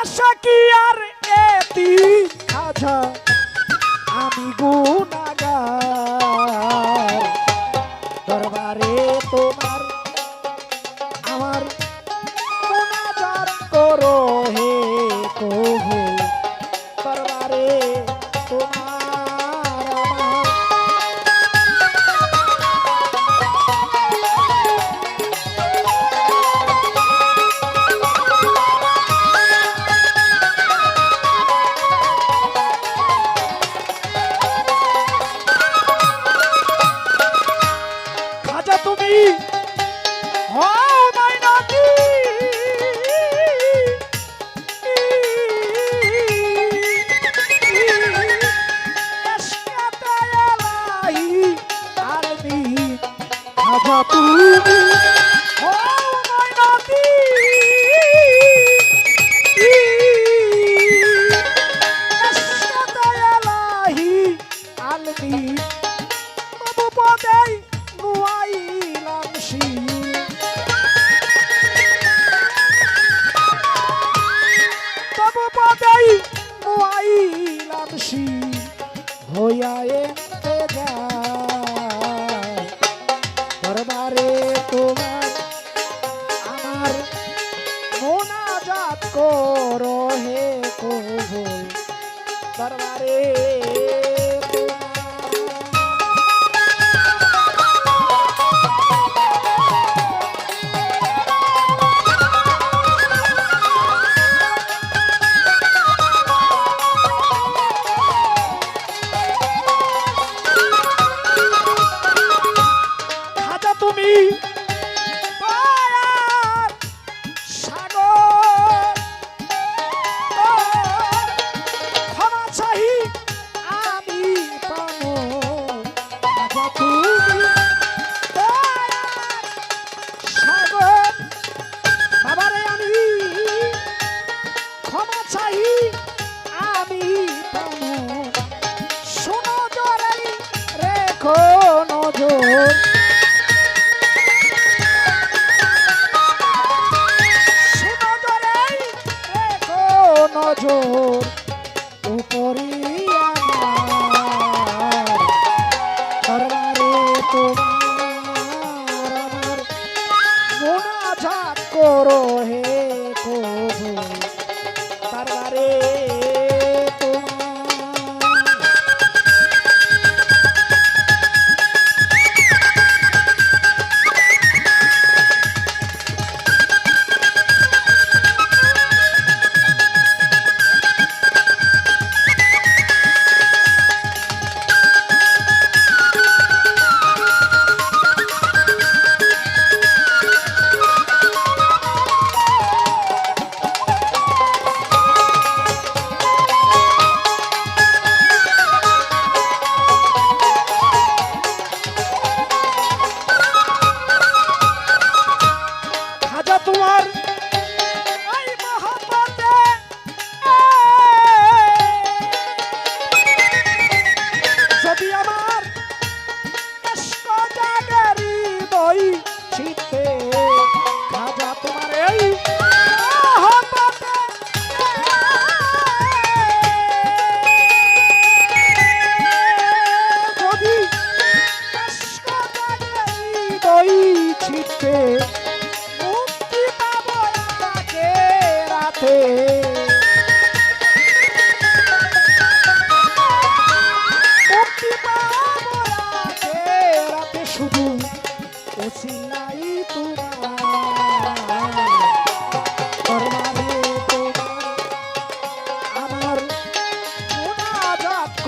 আশা কি আর এটি? আছা আমি গুণাগার। দরবারে তোমার রাজা তুমি Hoya e pega তোমার আমার মোনাজাত করো হে কবুল দরবারে। রাখো নজর। নজর। উপরে তোমার মোনাজাত করো হে প্রভু।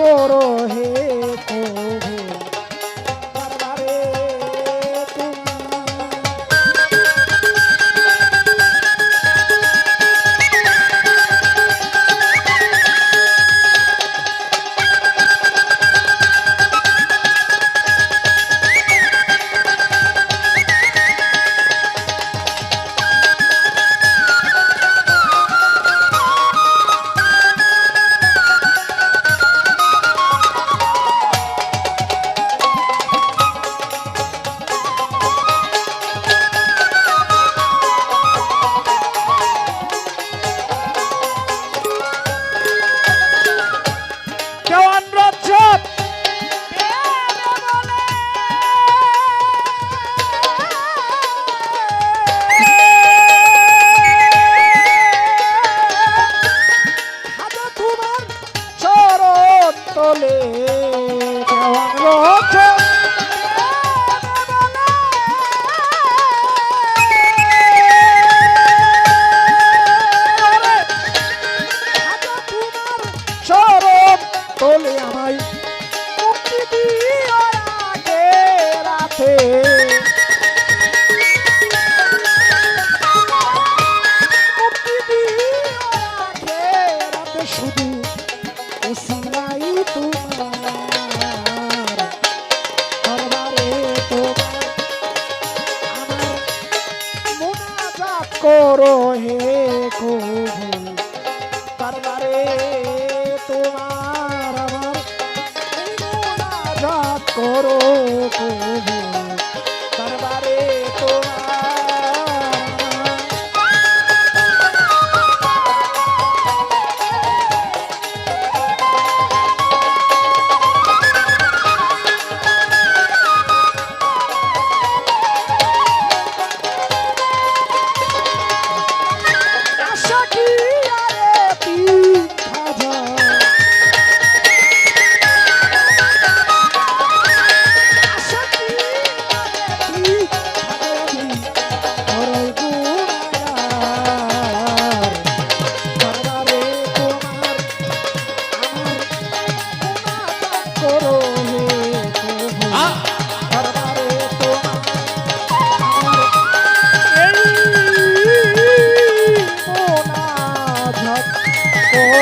করো হে করো করো হে কবু দরবারে তোমার আমার করো করো